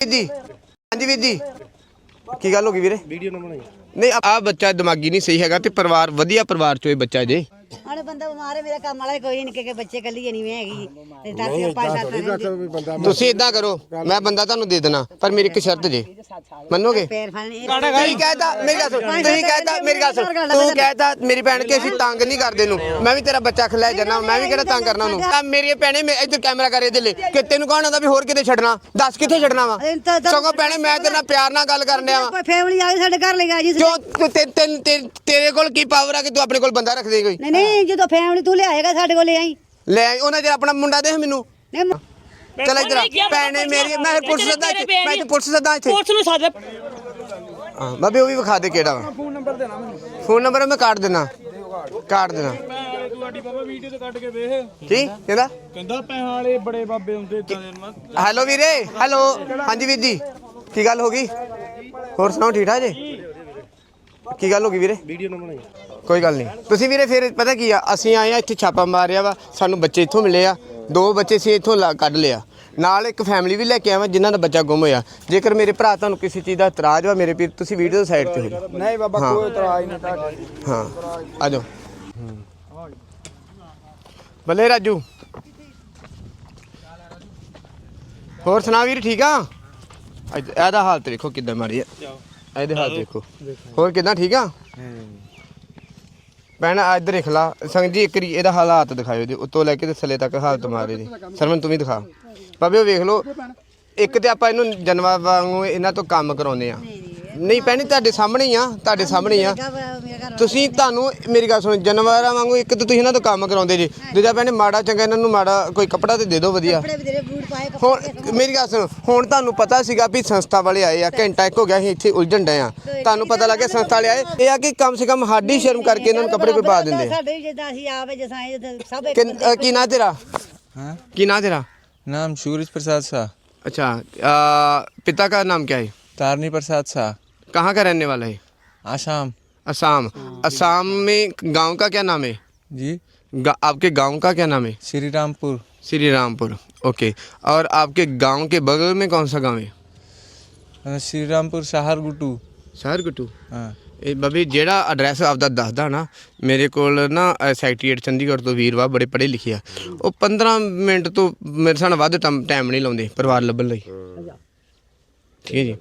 ਜੀ। ਹਾਂਜੀ ਵੀਰ ਜੀ। ਕੀ ਗੱਲ ਹੋ ਗਈ ਵੀਰੇ? ਵੀਡੀਓ ਨਾ ਬਣਾਈ। ਨਹੀਂ ਆ ਬੱਚਾ ਦਿਮਾਗੀ ਨਹੀਂ ਸਹੀ ਹੈਗਾ ਤੇ ਪਰਿਵਾਰ ਵਧੀਆ ਪਰਿਵਾਰ ਚੋਂ ਇਹ ਬੱਚਾ ਜੇ। ਹੁਣ ਬੰਦਾ ਬਿਮਾਰ ਹੈ ਮੇਰਾ ਕੰਮ ਵਾਲਾ ਕੋਈ ਨਹੀਂ ਕਿ ਬੱਚੇ ਕੱਲੀ ਨਹੀਂ ਮੈਂ ਹੈਗੀ। ਤੇ ਦਸ ਪੰਜ ਸੱਤ ਤੁਸੀਂ ਇਦਾਂ ਕਰੋ ਮੈਂ ਬੰਦਾ ਤੁਹਾਨੂੰ ਦੇ ਦੇਣਾ ਪਰ ਮੇਰੀ ਇੱਕ ਸ਼ਰਤ ਜੇ। ਮੰਨੋਗੇ? ਪੈਰ ਫੜਨੇ ਤੁਸੀਂ ਕਹਿਤਾ ਮੇਰੀ ਗੱਲ ਸੁਣ ਤੁਸੀਂ ਕਹਿਤਾ ਮੇਰੀ ਗੱਲ ਸੁਣ। ਤੂੰ ਕਹਿਤਾ ਮੇਰੀ ਭੈਣ ਕਿ ਅਸੀਂ ਤੰਗ ਨਹੀਂ ਕਰਦੇ ਨੂੰ ਮੈਂ ਵੀ ਤੇਰਾ ਬੱਚਾ ਖਿਲਾ ਜਾਣਾ ਮੈਂ ਵੀ ਕਿਹੜਾ ਤੰਗ ਕਰਨਾ ਉਹਨੂੰ? ਆ ਮੇਰੀ ਭੈਣੇ ਮੈਂ ਇੱਧਰ ਕੈਮਰਾ ਕਰ ਇਹਦੇ ਲਈ। ਕਿ ਤੈਨੂੰ ਕੌਣ ਆਂਦਾ ਵੀ ਹੋਰ ਕਿਤੇ ਛੱਡਣਾ? ਦੱਸ ਕਿੱਥੇ ਛੱਡਣਾ ਵਾ? ਸਗੋਂ ਭੈਣੇ ਮੈਂ ਤੇਰੇ ਨਾਲ ਪਿਆਰ ਨਾਲ ਗੱਲ ਕਰਨ ਡਿਆ ਵਾ। ਕੋਈ ਫੈਮਿਲੀ ਆ ਗਈ ਸਾਡੇ ਘਰ ਲੈ ਗਿਆ ਜੀ ਕਿਉਂ ਤੂੰ- ਤੇ- ਤੈਨੂੰ- ਤੇ- ਤੇਰੇ ਕੋਲ ਕੀ ਪਾਵਰ ਆ ਕਿ ਤੂੰ ਆਪਣੇ ਕੋਲ ਬੰਦਾ ਰੱਖ ਦੇ ਕੋਈ? ਨਹੀਂ ਨਹੀਂ ਜਦੋਂ ਫੈਮਿਲੀ ਤੂੰ ਲਿਆਏਗਾ ਸਾਡੇ ਕੋਲ ਲੈ ਆਈ। ਲੈ ਆਈ, ਉਹਨਾਂ ਜਿਹੜਾ ਆਪਣਾ ਮੁੰਡਾ ਦੇਖ ਮੈਨੂੰ। ਨਹੀਂ ਮ- ਚਲ ਇੱਧਰ। ਭੈਣੇ ਮੇਰੀ ਮੈਂ ਫਿਰ ਪੁਲਿਸ ਸੱਦਾ ਇੱਥੇ ਮੈਂ ਇੱਥੇ ਪੁਲਿਸ ਸੱਦਾ ਇੱਥੇ। ਪੁਲਿਸ ਨੂੰ ਸੱਦ ਹਾਂ ਬਾਬੇ ਉਹ ਵੀ ਵਿਖਾ ਦੇ ਕਿਹੜਾ ਵਾ। ਫੋਨ ਨੰਬਰ ਦੇਣਾ ਮੈਨੂੰ ਫੋਨ ਨੰਬਰ ਮੈਂ ਕਾਟ ਦੇਣਾ ਕਾਟ ਦੇਣਾ ਤੁਹਾਡੀ ਬਾਬਾ ਵੀਡੀਓ ਤੇ ਕੱਢ ਕੇ ਵੇਖ। ਕੀ? ਕਹਿੰਦਾ? ਕਹਿੰਦਾ ਪੈਸੇ ਵਾਲੇ ਬੜੇ ਬਾਬੇ ਹੁੰਦੇ ਇਦਾਂ ਦੇ ਨਾ। ਹੈਲੋ ਵੀਰੇ ਹੈਲੋ। ਹਾਂਜੀ ਵੀਰ ਜੀ ਕੀ ਗੱਲ ਹੋ ਗਈ? ਹੋਰ ਸੁਣਾਓ ਠੀਕ ਠਾਕ ਜੀ? ਕੀ ਗੱਲ ਹੋ ਗਈ ਵੀਰੇ? ਵੀਡੀਓ ਨਾ ਬਣਾਈ। ਕੋਈ ਗੱਲ ਨਹੀਂ। ਤੁਸੀਂ ਵੀਰੇ ਫਿਰ ਪਤਾ ਕੀ ਆ ਅਸੀਂ ਆਏ ਆ ਇੱਥੇ ਛਾਪਾ ਮਾਰਿਆ ਵਾ ਸਾਨੂੰ ਬੱਚੇ ਇੱਥੋਂ ਮਿਲੇ ਆ। ਦੋ ਬੱਚੇ ਸੀ ਇੱਥੋਂ ਲਾ- ਕੱਢ ਲਿਆ। ਨਾਲ ਇੱਕ ਫੈਮਿਲੀ ਵੀ ਲੈ ਕੇ ਆਵਾਂ ਜਿਨ੍ਹਾਂ ਦਾ ਬੱਚਾ ਗੁੰਮ ਹੋਇਆ। ਜੇਕਰ ਮੇਰੇ ਭਰਾ ਤੁਹਾਨੂੰ ਕਿਸੇ ਚੀਜ਼ ਦਾ ਇਤਰਾਜ਼ ਵਾ ਮੇਰੇ ਵੀਰ ਤੁਸੀਂ ਵੀਡੀਓ ਸਾਈਡ ਤੇ ਹੋ ਜਾਓ। ਨਹੀਂ ਬਾਬਾ ਕੋਈ ਇਤਰਾਜ਼ ਨਹੀਂ ਤੁਹਾਡੇ ਹਾਂ ਆ ਜਾਓ। ਬੱਲੇ ਰਾਜੂ। ਹੋਰ ਸੁਣਾ ਵੀਰ ਠੀਕ ਆ? ਇੱਧ- ਇਹਦਾ ਹਾਲਤ ਦੇਖੋ ਕਿੱਦਾਂ ਮਾਰੀ ਆ। ਇਹਦੇ ਹਾਲਤ ਦੇਖੋ। ਹੋਰ ਕਿੱਦਾਂ ਠੀਕ ਆ? ਭੈਣ ਇੱਧਰ ਦੇਖ ਲਾ। ਸੰਗ ਜੀ, ਇੱਕ ਵਾਰੀ ਇਹਦਾ ਹਾਲਾਤ ਦਿਖਾਇਓ ਜੀ। ਉੱਤੋਂ ਲੈ ਕੇ ਤੇ ਥੱਲੇ ਤੱਕ ਹਾਲਤ ਮਾਰੇ ਦੀ ਸਰਮਨ ਤੂੰ ਵੀ ਦਿਖਾ। ਭਾਵੇਂ ਉਹ ਵੇਖ ਲਓ। ਇੱਕ ਤੇ ਆਪਾਂ ਇਹਨੂੰ ਜਨਵਾ ਵਾਂਗੂ ਇਹਨਾਂ ਤੋਂ ਕੰਮ ਕਰਾਉਂਦੇ ਆ ਨਹੀਂ ਭੈਣੇ ਤੁਹਾਡੇ ਸਾਹਮਣੇ ਹੀ ਆ ਤੁਹਾਡੇ ਸਾਹਮਣੇ ਹੀ ਆ ਮੇਰਾ ਘਰ ਤੁਸੀਂ ਤੁਹਾਨੂੰ ਮੇਰੀ ਗੱਲ ਸੁਣੋ ਜਾਨਵਰਾਂ ਵਾਂਗੂ ਇੱਕ ਤਾਂ ਤੁਸੀਂ ਇਹਨਾਂ ਤੋਂ ਕੰਮ ਕਰਾਉਂਦੇ ਜੀ ਦੂਜਾ ਭੈਣੇ ਮਾੜਾ ਚੰਗਾ ਇਹਨਾਂ ਨੂੰ ਮਾੜਾ ਕੋਈ ਕੱਪੜਾ ਤੇ ਦੇ ਦਿਓ ਵਧੀਆ ਕੱਪੜੇ ਵੀ ਤੇਰੇ ਬੂਟ ਪਾਏ ਹੁਣ ਮੇਰੀ ਗੱਲ ਸੁਣੋ ਹੁਣ ਤੁਹਾਨੂੰ ਪਤਾ ਸੀਗਾ ਵੀ ਸੰਸਥਾ ਵਾਲੇ ਆਏ ਆ ਘੰਟਾ ਇੱਕ ਹੋ ਗਿਆ ਅਸੀਂ ਇੱਥੇ ਉਲਝਣ ਡਏ ਆ ਤੁਹਾਨੂੰ ਪਤਾ ਲੱਗਿਆ ਸੰਸਥਾ ਵਾਲੇ ਆਏ ਇਹ ਆ ਕਿ ਕਮ ਸੇ ਕਮ ਸਾਡੀ ਸ਼ਰਮ ਕਰਕੇ ਇਹਨਾਂ ਨੂੰ ਕੱਪੜੇ ਕੋਈ ਪਾ ਦਿੰਦੇ ਆ ਸਾਡੇ ਵੀ ਜਿੱਦਾਂ ਅਸੀਂ ਆਵੇ ਜਿਸਾਂ ਇਹ ਤਾਂ ਸਭ ਇੱਕ ਕਿ- ਅ, ਕੀ ਨਾਂ ਤੇਰਾ हाँ ਕੀ ਨਾਂ ਤੇਰਾ नाम सूरज प्रसाद शाह अच्छा अ, पिता का नाम क्या है तारनी प्रसाद शाह कहाँ का रहने वाला है आसाम असम असम में गांव का क्या नाम है जी गा, आपके गांव का क्या नाम है श्री रामपुर श्री रामपुर ओके और आपके गांव के बगल में कौन सा गांव है अ, श्री रामपुर शाहर गुटू ਸ਼ਹਿਰ ਗਟੂ हाँ ਇਹ ਬਬੀ ਜਿਹੜਾ ਐਡਰੈਸ ਆਪਦਾ ਦੱਸਦਾ ਨਾ ਮੇਰੇ ਕੋਲ ਨਾ ਸੈਕਟਰੀਏਟ ਚੰਡੀਗੜ੍ਹ ਤੋਂ ਵੀਰ ਵਾ ਬੜੇ ਪੜ੍ਹੇ ਲਿਖੇ ਆ ਉਹ 15 ਮਿੰਟ ਤੋਂ ਮੇਰੇ ਸਾਨ ਵੱਧ ਟਾਈਮ ਨਹੀਂ ਲਾਉਂਦੇ ਪਰਿਵਾਰ ਲੱਭਣ ਲਈ ਠੀਕ ਹੈ ਜੀ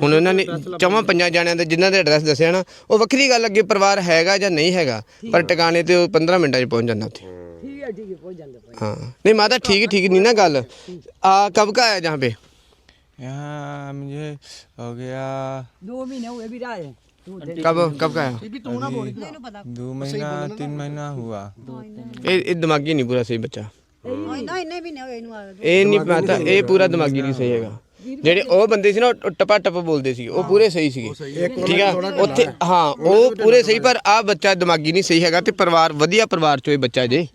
ਹੁਣ ਉਹਨਾਂ ਨੇ ਚਵਾਂ ਪੰਜਾਂ ਜਾਣਿਆਂ ਦੇ ਜਿਨ੍ਹਾਂ ਦੇ ਐਡਰੈਸ ਦੱਸਿਆ ਨਾ ਉਹ ਵੱਖਰੀ ਗੱਲ ਅੱਗੇ ਪਰਿਵਾਰ ਹੈਗਾ ਜਾਂ ਨਹੀਂ ਹੈਗਾ ਪਰ ਟਿਕਾਣੇ ਤੇ ਉਹ 15 ਮਿੰਟਾਂ 'ਚ ਪਹੁੰਚ ਜਾਂਦਾ ਉੱਥੇ ਠੀਕ ਹੈ ਠੀਕ ਹੈ ਪਹੁੰਚ ਜਾਂਦਾ ਹਾਂ ਨਹੀਂ ਮਾਤਾ ਠੀਕ ਠੀਕ ਨਹੀਂ ਨਾ ਗੱਲ ਆ ਕਬ का आया जहाँ पे यहाँ मुझे हो गया कब कब का आया दो महीना तीन महीना हुआ ਇਹ ਇਹ ਦਿਮਾਗੀ ਨਹੀਂ ਪੂਰਾ ਸਹੀ ਬੱਚਾ ਇੰਨਾ ਇੰਨੇ ਵੀ ਨਹੀਂ ਹੋਏ ਇਹਨੂੰ ਆ ਇਹ ਨਹੀਂ ਪਤਾ ਇਹ ਪੂਰਾ ਦਿਮਾਗੀ ਨਹੀਂ ਸਹੀ ਹੈਗਾ ਜਿਹੜੇ ਉਹ ਬੰਦੇ ਸੀ ਨਾ ਉਹ ਟਪਾ ਟਪ ਬੋਲਦੇ ਸੀ ਉਹ ਪੂਰੇ ਸਹੀ ਸੀਗੇ। ਠੀਕ ਆ? ਉੱਥੇ ਹਾਂ ਉਹ ਪੂਰੇ ਸਹੀ ਪਰ ਆ ਬੱਚਾ ਦਿਮਾਗੀ ਨਹੀਂ ਸਹੀ ਹੈਗਾ ਤੇ ਪਰਿਵਾਰ ਵਧੀਆ ਪਰਿਵਾਰ ਚੋਂ ਇਹ ਬੱਚਾ ਜੇ।